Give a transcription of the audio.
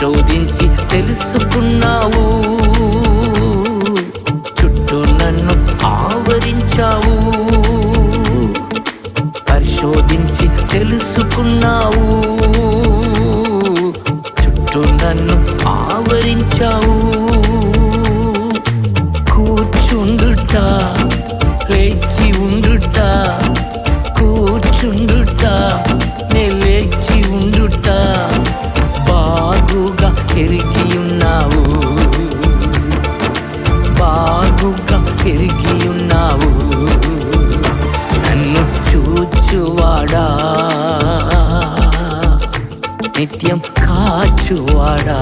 పరిశోధించి తెలుసుకున్నావు. చుట్టూ నన్ను ఆవరించావు. పరిశోధించి తెలుసుకున్నావు. చుట్టూ నన్ను ఆవరించావు. కూర్చుండుట తిరిగి ఉన్నావు బాగుగా ఎరిగి ఉన్నావు నన్ను చూచువాడా. నిత్యం కాచువాడా.